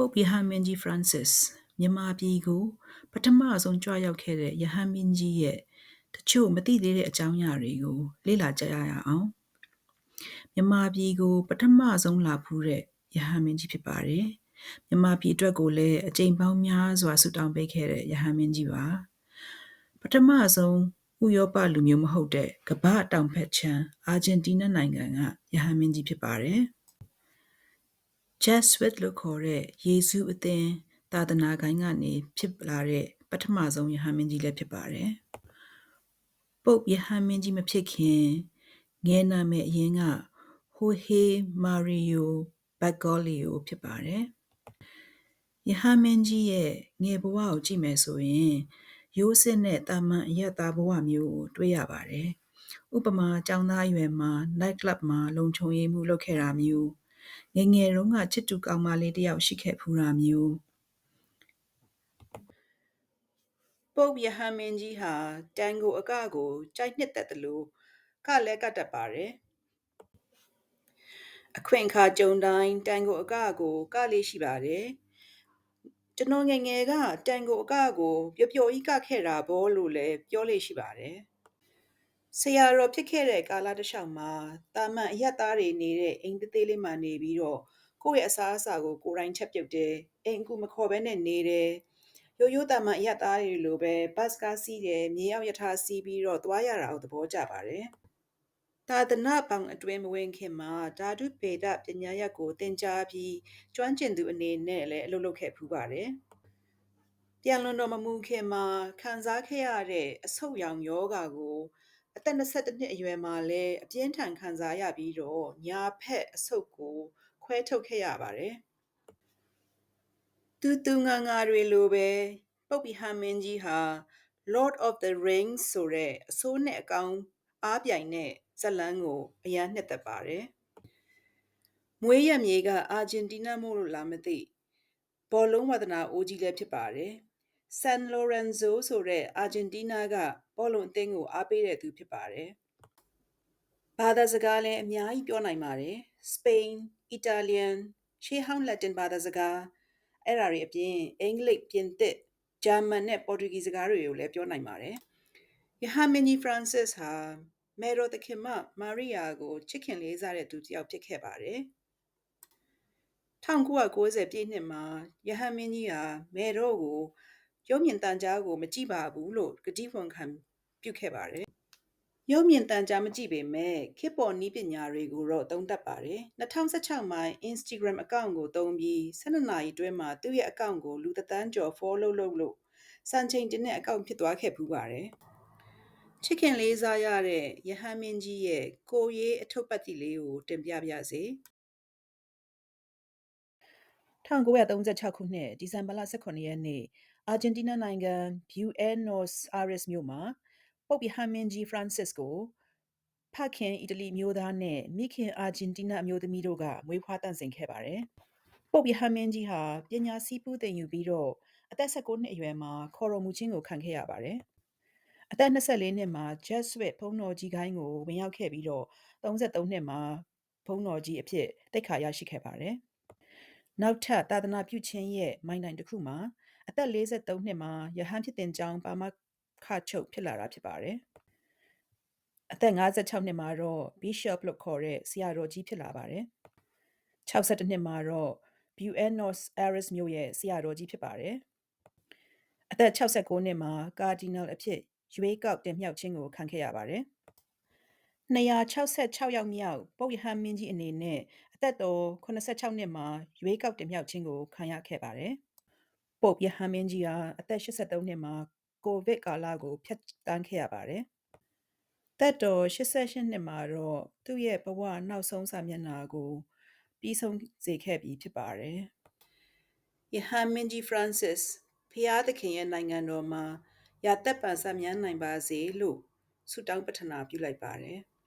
ပုပ်ယဟန်မင်းကြီး Francis မြန်မာပြည်ကို ပထမဆုံးကြွရောက်ခဲ့တဲ့ယဟန်မင်းကြီးရဲ့တချို့မသိသေးတဲ့အကြောင်းအရာတွေကို လေ့လာကြရအောင်မြန်မာပြည်ကို ပထမဆုံးလာဖူးတဲ့ယဟန်မင်းကြီးဖြစ်ပါတယ်မြန်မာပြည်အတွက်ကိုလည်းအကြိမ်ပေါင်းများစွာဆူတောင်းပေးခဲ့တဲ့ယဟန်မင်းကြီးပါပထမဆုံးဥရောပလူမျိုးမဟုတ်တဲ့ကမ္ဘာတောင်ဘက်ခြမ်းအာဂျင်တီးနားနိုင်ငံကယဟန်မင်းကြီးဖြစ်ပါတယ် Jesuit လို့ခေါ်တဲ့ယေရှုအသင်းသာသနာကိုင်းကနေဖြစ်လာတဲ့ပထမဆုံးယဟန်မင်းကြီးလည်းဖြစ်ပါတယ်။ပုပ်ယဟန်မင်းကြီးမဖြစ်ခင်ငယ်နာမည်အရင်ကဟိုဟေမာရီယိုဘတ်ဂေါလီယိုဖြစ်ပါတယ်။ယဟန်မင်းကြီးရဲ့ငယ်ဘဝကိုကြည့်မယ်ဆိုရင်ရိုးစစ်နဲ့တာမန်အရက်သားဘဝမျိုးကိုတွေ့ရပါတယ်။ဥပမာကျောင်းသားအရွယ်မှာ night club မှာလုံခြုံရေးမှုလုပ်ခဲ့တာမျိုး ငယ်ငယ်တုန်းက ချစ်တူကောင်မလေးတယောက်ရှိခဲ့ဖူးတာမျိုးပုပ်ယဟန်မင်းကြီးဟာ တန်ကိုအကကို ကြိုက်နှစ်သက်တယ်လို့ကလည်းကတ်တတ်ပါတယ်အခွင့်အခါကြုံတိုင်းတန်ကိုအကကို ကလေးရှိပါတယ်ကျွန်တော်ငယ်ငယ်ကတန်ကိုအကကိုပျော်ပျော်ကြီးကခဲ့တာဘောလို့လည်းပြောလို့ရှိပါတယ် ဆရာတော်ဖြစ်ခဲ့တဲ့ကာလတစ်လျှောက်မှာတာမန်အရက်သားတွေနေတဲ့အိမ်သေးသေးလေးမှနေပြီးတော့ကိုယ့်ရဲ့အစားအစာကိုကိုယ်တိုင်ချက်ပြုတ်တယ်အိမ်ကူမခေါ်ဘဲနဲ့နေတယ်ရိုးရိုးတာမန်အရက်သားတွေလိုပဲဘတ်စကားစီးတယ်မြေရောက်ယထာစီးပြီးတော့သွားရတာကိုသဘောကျပါတယ်သာသနာပောင်အတွင်းမဝင်ခင်မှာဓာတုပေဒပညာရပ်ကိုသင်ကြားပြီးကျွမ်းကျင်သူအနေနဲ့လည်းအလုပ်လုပ်ခဲ့ဖူးပါတယ်ပြန်လွန်တော်မမူခင်မှာခံစားခဲ့ရတဲ့အဆုတ်ရောင်ယောဂါကို အသက်22နှစ်အရွယ်မှာလည်း အပြင်းထန်ခံစားရပြီးတော့ ညာဖက်အဆုတ်ကို ခွဲထုတ်ခဲ့ရပါတယ်။တူတူငါငါတွေလိုပဲ ပုပ်ပီဟန်မင်းကြီးဟာ Lord of the Rings ဆိုတဲ့ အဆိုးနဲ့အကောင်အားပြိုင်တဲ့ဇလန်းကို အရန်နှစ်သက်ပါတယ်။မွေးရမြေက အာဂျင်တီးနားမို့လို့လားမသိ ဘောလုံးဝါသနာအိုးကြီးလည်းဖြစ်ပါတယ်။ San Lorenzo ဆိုတဲ့အာဂျင်တီးနားကဘောလုံးအသင်းကိုအားပေးတဲ့သူဖြစ်ပါတယ်။ဘာသာစကားလည်းအများကြီးပြောနိုင်ပါတယ်။ Spain, Italian, ရှေးဟောင်းလက်တင်ဘာသာစကားအဲ့ဒါတွေအပြင်အင်္ဂလိပ်ပြင်သစ်ဂျာမန်နဲ့ပေါ်တူဂီစကားတွေကိုလည်းပြောနိုင်ပါတယ်။ယဟန်မင်းကြီး Francis ဟာမေရိုသခင်မမာရိယာကိုချစ်ခင်လေးစားတဲ့သူတစ်ယောက်ဖြစ်ခဲ့ပါတယ်။1990ပြည့်နှစ်မှာယဟန်မင်းကြီးဟာမေရိုကို ရုပ်မြင်သံကြားကိုမကြည့်ပါဘူးလို့ကတိဖွင့်ခံပြုခဲ့ပါတယ်။ရုပ်မြင်သံကြားမကြည့်ပေမဲ့ခေတ်ပေါ်နည်းပညာတွေကိုတော့သုံးသပ်ပါတယ်။2016မှာ Instagram account ကိုသုံးပြီး12နာရီတွင်းမှာသူ့ရဲ့ account ကိုလူသန်းကျော် follow လုပ်လို့စံချိန်တင်တဲ့ account ဖြစ်သွားခဲ့ပူးပါတယ်။ချစ်ခင်လေးစားရတဲ့ယဟန်မင်းကြီးရဲ့ကိုရေးအထုပ်ပတ်တိလေးကိုတင်ပြပါရစေ။1936ခုနှစ်ဒီဇင်ဘာလ18ရက်နေ့ အာဂျင်တီးနားနိုင်ငံ Buenos Aires မြို့မှာ ပုပ်ယဟန်မင်းကြီး Francis ကို ဖခင် အီတလီမျိုးသားနဲ့ မိခင် အာဂျင်တီးနား အမျိုးသမီးတို့က မွေးဖွားတန့်စင်ခဲ့ပါတယ်။ပုပ်ယဟန်မင်းကြီးဟာ ပညာစီးပူးသင်ယူပြီးတော့ အသက်16နှစ်အရွယ်မှာ ခေါ်တော်မူခြင်းကို ခံခဲ့ရပါတယ်။အသက်24နှစ်မှာ Jesuit ဘုန်းတော်ကြီးဂိုင်းကို ဝင်ရောက်ခဲ့ပြီးတော့33နှစ်မှာ ဘုန်းတော်ကြီးအဖြစ်တိတ်ခါရရှိခဲ့ပါတယ်။ နောက်ထပ်သာသနာပြုခြင်းရဲ့မိုင်းတိုင်တစ်ခုမှာအသက်43နှစ်မှာယဟန်ဖြစ်တင်ကြောင်းပါမခချုပ်ဖြစ်လာတာဖြစ်ပါတယ်။အသက်56နှစ်မှာတော့ Bishop လို့ခေါ်တဲ့ဆရာတော်ကြီးဖြစ်လာပါတယ်။62နှစ်မှာတော့ Buenos Aires မြို့ရဲ့ဆရာတော်ကြီးဖြစ်ပါတယ်။အသက်69နှစ်မှာ Cardinal အဖြစ်ရွေးကောက်တင်မြှောက်ခြင်းကိုခံခဲ့ရပါတယ်။266ယောက်မြောက်ပုပ်ရဟန်းမင်းကြီးအနေနဲ့ အသက်တော်86နှစ်မှာရွေးကောက်တင်မြှောက်ခြင်းကိုခံရခဲ့ပါတယ်။ပုပ်ရဟန်းမင်းကြီးဟာအသက်83နှစ်မှာကိုဗစ်ကာလကိုဖျက်ဆီးခဲ့ရပါတယ်။သက်တော်88နှစ်မှာတော့သူ့ရဲ့ဘဝနောက်ဆုံးစာမျက်နှာကိုပြီးဆုံးစေခဲ့ပြီဖြစ်ပါတယ်။ယဟန်မင်းကြီး Francis ဖျားသခင်ရဲ့နိုင်ငံတော်မှာရာသက်ပန်ဆက်မြန်းနိုင်ပါစေလို့ဆုတောင်းပတ္ထနာပြုလိုက်ပါတယ်။